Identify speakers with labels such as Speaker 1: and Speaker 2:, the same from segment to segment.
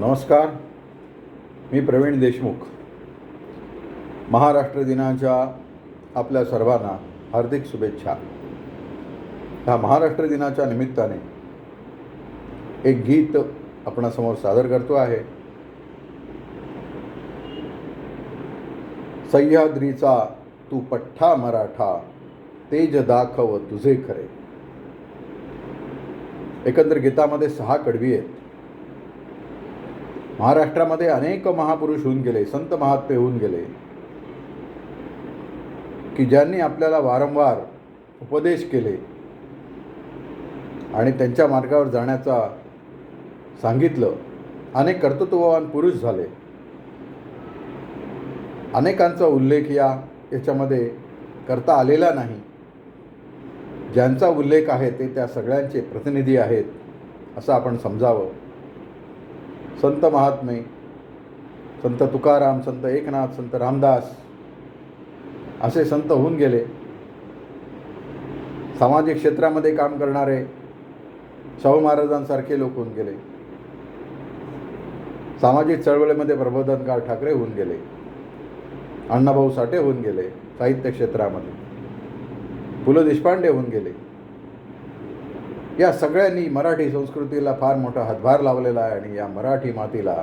Speaker 1: नमस्कार मी प्रवीण देशमुख. महाराष्ट्र दिनाच्या आपल्या सर्वांना हार्दिक शुभेच्छा. ह्या महाराष्ट्र दिनाच्या निमित्ताने एक गीत आपणासमोर सादर करतो आहे. सह्याद्रीचा तू पठ्ठा मराठा तेज दाखव तुझे खरे. एकंदर गीतामध्ये सहा कडवी आहेत. महाराष्ट्रामध्ये अनेक महापुरुष होऊन गेले संत महात्मे होऊन गेले की ज्यांनी आपल्याला वारंवार उपदेश केले आणि त्यांच्या मार्गावर जाण्याचा सांगितलं. अनेक कर्तृत्ववान पुरुष झाले. अनेकांचा उल्लेख या याच्यामध्ये करता आलेला नाही. ज्यांचा उल्लेख आहे ते त्या सगळ्यांचे प्रतिनिधी आहेत असं आपण समजावं. संत महात्मे संत तुकाराम संत एकनाथ संत रामदास असे संत होऊन गेले. सामाजिक क्षेत्रामध्ये काम करणारे शाहू महाराजांसारखे लोक होऊन गेले. सामाजिक चळवळीमध्ये प्रबोधनकार ठाकरे होऊन गेले. अण्णाभाऊ साठे होऊन गेले साहित्य क्षेत्रामध्ये. पु. ल. देशपांडे होऊन गेले. या सगळ्यांनी मराठी संस्कृतीला फार मोठा हातभार लावलेला आहे आणि या मराठी मातीला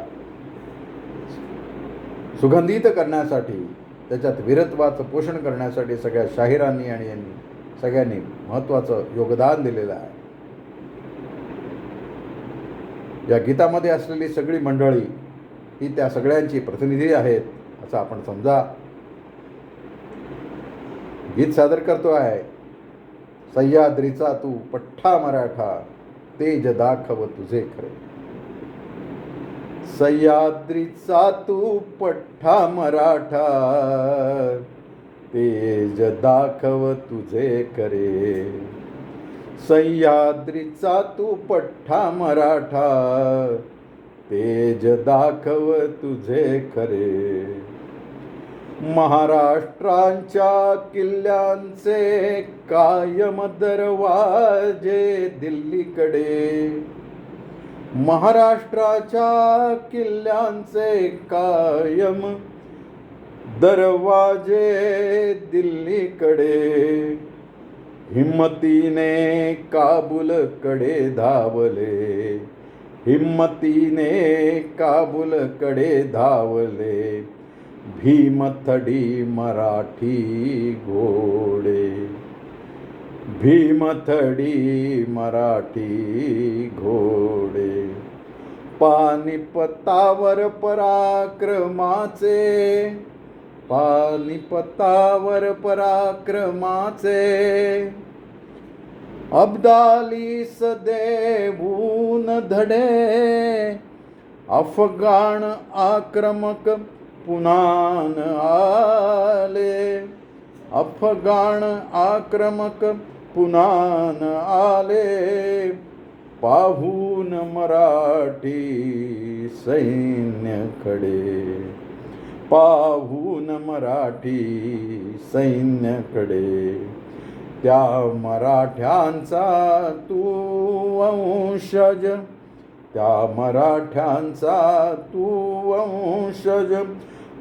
Speaker 1: सुगंधित करण्यासाठी त्याच्यात वीरत्वाचं पोषण करण्यासाठी सगळ्या शाहिरांनी आणि यांनी सगळ्यांनी महत्त्वाचं योगदान दिलेलं आहे. या गीतामध्ये असलेली सगळी मंडळी ही त्या सगळ्यांची प्रतिनिधी आहेत असं आपण समजा गीत सादर करतो आहे. सह्याद्रीचा तू पठ्ठा मराठा तेज दाखव तुझे खरे. सह्याद्रीचा तू पठ्ठा मराठा तेज दाखव तुझे करे सह्याद्रीचा तू पठ्ठा मराठा तेज दाखव तुझे खरे. महाराष्ट्रांच्या किल्ल्यांचे कायम दरवाजे दिल्लीकडे. महाराष्ट्राच्या किल्ल्यांचे कायम दरवाजे दिल्लीकडे. हिम्मतीने काबूलकडे धावले. हिम्मतीने काबूलकडे धावले. भीमथडी मराठी घोडे भीमथडी मराठी घोडे पानिपतावर पराक्रमाचे पानिपतावर पराक्रमाचे अब्दाली देऊन धडे अफगाण आक्रमक पुनान आले. अफगाण आक्रमक पुनान आले. पाहून मराठी सैन्यकडे. पाहून मराठी सैन्यकडे. त्या मराठ्यांचा तू वंशज त्या मराठ्यांचा तू वंशज.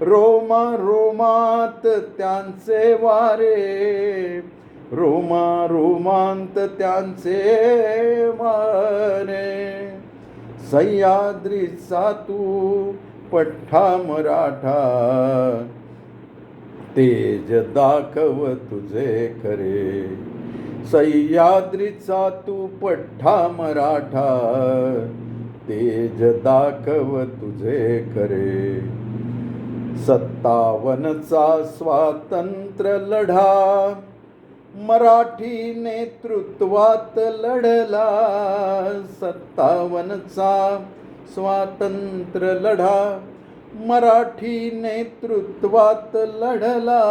Speaker 1: रोमा रोमात त्यांचे वारे. रोमा रोमांत त्यांचे वारे. सह्याद्रीचा तू पठ्ठा मराठा. तेज दाखव तुझे खरे. सह्याद्रीचा तू पठ्ठा मराठा. तेज दाखव तुझे करे सत्तावनचा स्वातंत्र्य लढा मराठी नेतृत्वात लढला सत्तावनचा स्वातंत्र्य लढा मराठी नेतृत्वात लढला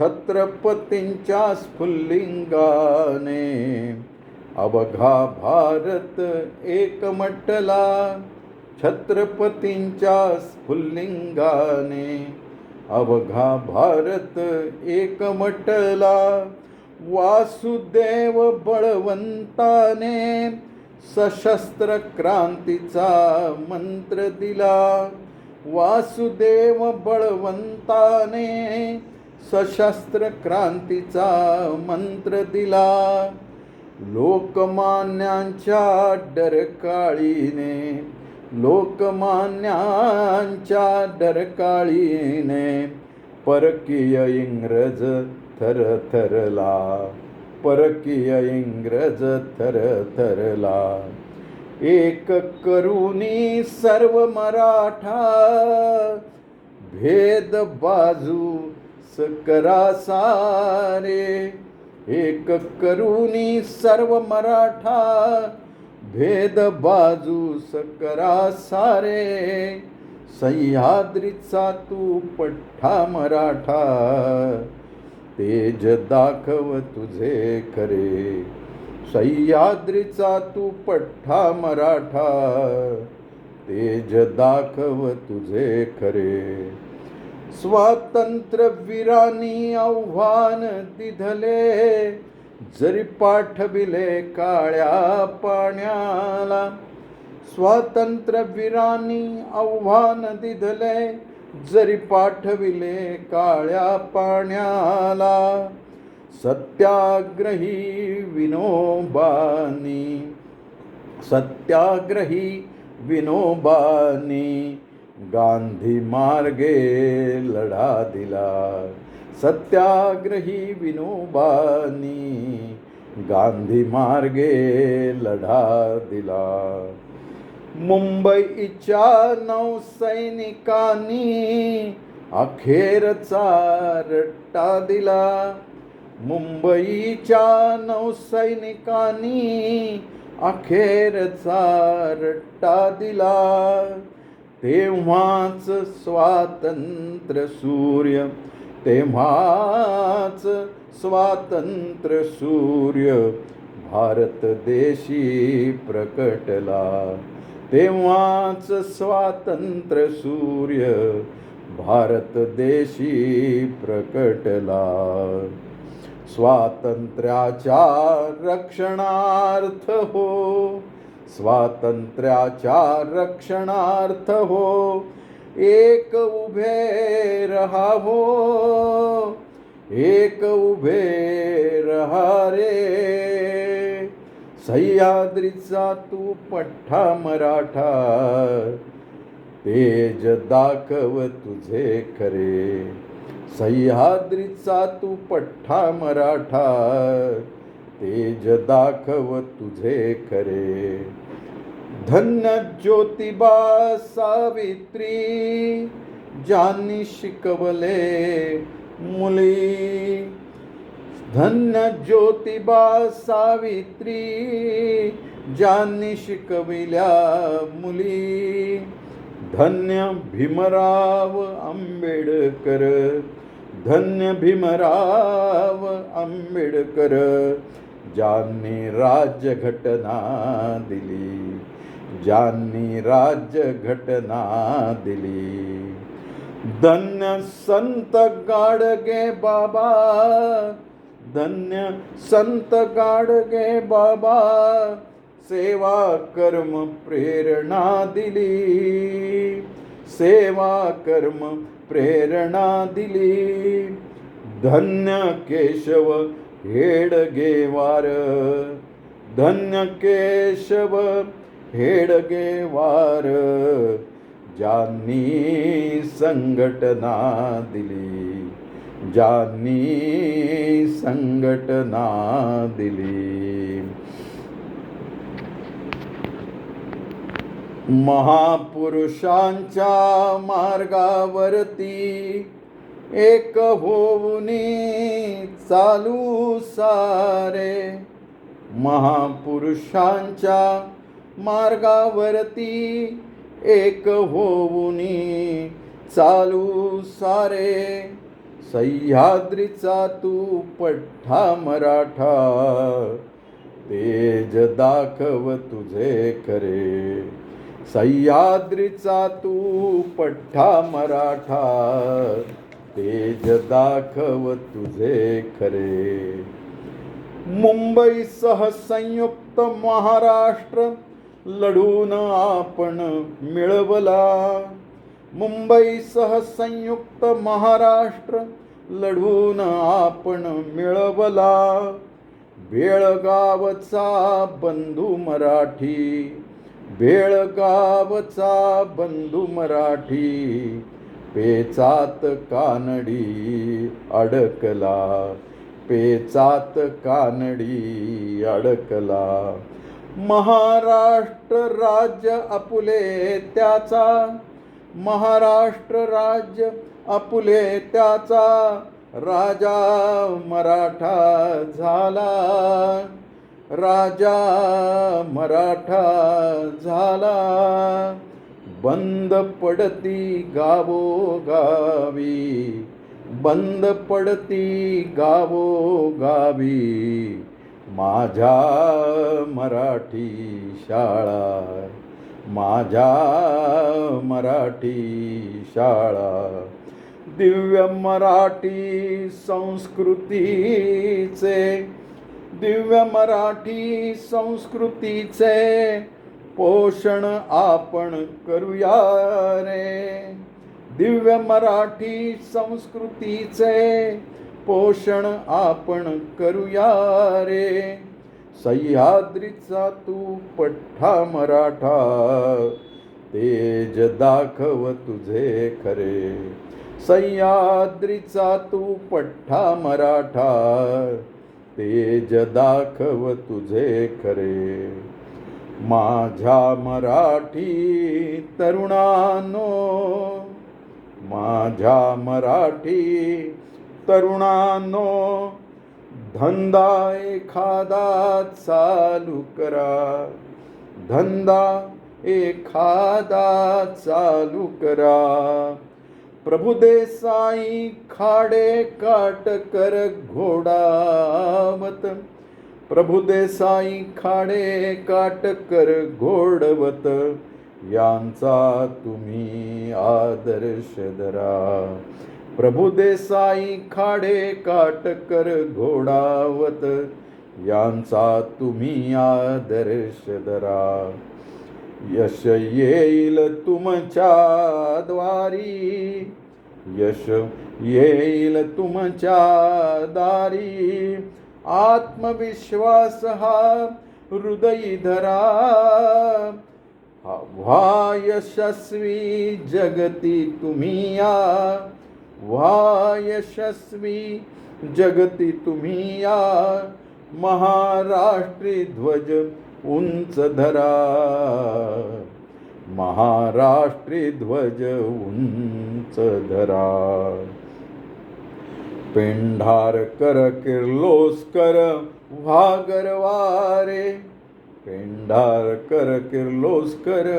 Speaker 1: छत्रपतींच्या स्फुल्लिंगाने. अवघा भारत एकमटला. छत्रपतींच्या स्फुल्लिंगाने अवघा भारत एकमटला. वासुदेव बळवंताने सशस्त्र क्रांतीचा मंत्र दिला. वासुदेव बळवंताने सशस्त्र क्रांतीचा मंत्र दिला. लोकमान्यांच्या डरकाळीने लोकमान्यांच्या डरकाळीने परकीय इंग्रज थर थरला परकीय इंग्रज थर थरला. एक करुणी सर्व मराठा भेद बाजू सकरा सारे. एक करुणी सर्व मराठा भेद बाजू सकरा सारे. सह्याद्रीचा तू पठ्ठा मराठा. तेज दाखव तुझे खरे. सह्याद्रीचा तू पठ्ठा मराठा. तेज दाखव तुझे खरे. स्वातंत्र्यवीरांनी आव्हान दिधले. जरी पाठविले काळ्या पाण्याला स्वातंत्र्य वीरांनी आव्हान दिधले जरी पाठविले काळ्या पाण्याला सत्याग्रही विनोबानी सत्याग्रही विनोबानी गांधी मार्गे लढा दिला. सत्याग्रही विनोबानी गांधी मार्गे लढा दिला. मुंबईच्या नौसैनिकांनी अखेरचा रट्टा दिला. मुंबईच्या नौसैनिकांनी अखेरचा रट्टा दिला. तेव्हाच स्वातंत्र्य सूर्य तेव्हाच स्वातंत्र्य सूर्य भारत देशी प्रकटला. तेव्हाच स्वातंत्र्य सूर्य भारत देशी प्रकटला. स्वातंत्र्याच्या रक्षणार्थ हो स्वातंत्र्याच्या रक्षणार्थ हो एक उभे रहावो एक उभे रहा रे. सह्याद्रीचा तू पठ्ठा मराठा तेज दाखव तुझे खरे. सह्याद्रीचा तू पठ्ठा मराठा तेज दाखव तुझे खरे. धन्य ज्योतिबा सावित्री ज्यांनी शिकवले मुली. धन्य ज्योतिबा सावित्री ज्यांनी शिकविल्या मुली. धन्य भीमराव आंबेडकर धन्य भीमराव आंबेडकर ज्यांनी राज्यघटना दिली. ज्यांनी राज्य घटना दिली. धन्य संत गाडगे बाबा. धन्य संत गाडगे बाबा. सेवा कर्म प्रेरणा दिली. सेवा कर्म प्रेरणा दिली. धन्य केशव हेडगेवार. धन्य केशव हेडगेवार ज्यांनी संघटना दिली ज्यांनी संघटना दिली. महापुरुषांच्या मार्गावरती एक होऊनी चालू सारे. महापुरुषांच्या मार्गावरती एक होऊनी चालू सारे. सह्याद्रीचा तू पठ्ठा मराठा तेज दाखव तुझे खरे. सह्याद्रीचा तू पठ्ठा मराठा तेज दाखव तुझे खरे. मुंबईसह संयुक्त महाराष्ट्र लढून आपण मिळवला. मुंबईसह संयुक्त महाराष्ट्र लढून आपण मिळवला. बेळगावचा बंधू मराठी बेळगावचा बंधू मराठी पेचात कानडी अडकला पेचात कानडी अडकला. महाराष्ट्र राज्य आपुले त्याचा. महाराष्ट्र राज्य आपुले त्याचा. राजा मराठा झाला. राजा मराठा झाला. बंद पडती गावोगावी. बंद पडती गावोगावी. माझ्या मराठी शाळा माझ्या मराठी शाळा. दिव्य मराठी संस्कृतीचे दिव्य मराठी संस्कृतीचे पोषण आपण करूया रे. दिव्य मराठी संस्कृतीचे पोषण आपण करूया रे. सह्याद्रीचा तू पठ्ठा मराठा तेज दाखव तुझे खरे. सह्याद्रीचा तू पठ्ठा मराठा तेज दाखव तुझे खरे. माझ्या मराठी तरुणानो माझ्या मराठी तरुणानो धंदा एखादा चालू करा. धंदा एखादा चालू करा. प्रभुदेसाई खाडे काटकर घोडावत. प्रभुदेसाई खाडे काटकर घोडवत. यांचा तुम्ही आदर्श धरा. प्रभुदेसाई खाडे काटकर घोडावत यांचा तुम्ही आदर्श धरा. यश येईल तुमच्या द्वारी यश येईल तुमच्या दारी. आत्मविश्वास हा हृदयी धरा. हा व्हा यशस्वी जगती तुम्ही या. व्हा यशस्वी जगती तुम्ही या महाराष्ट्री ध्वज उंच धरा. महाराष्ट्री ध्वज उंच धरा. पेंढारकर किर्लोस्कर व्हागरवारे पेंढारकर किर्लोस्कर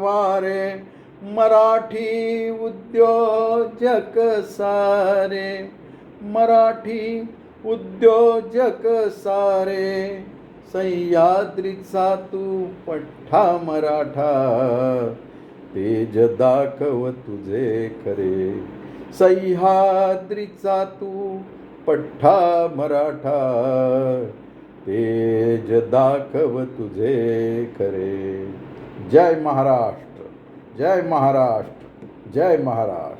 Speaker 1: वारे. मराठी उद्योजक सारे मराठी उद्योजक सारे सह्याद्रीचा तू पठ्ठा मराठा तेज दाखव तुझे खरे. सह्याद्रीचा तू पठ्ठा मराठा तेज दाखव तुझे खरे. जय महाराष्ट्र. जय महाराष्ट्र जय महाराष्ट्र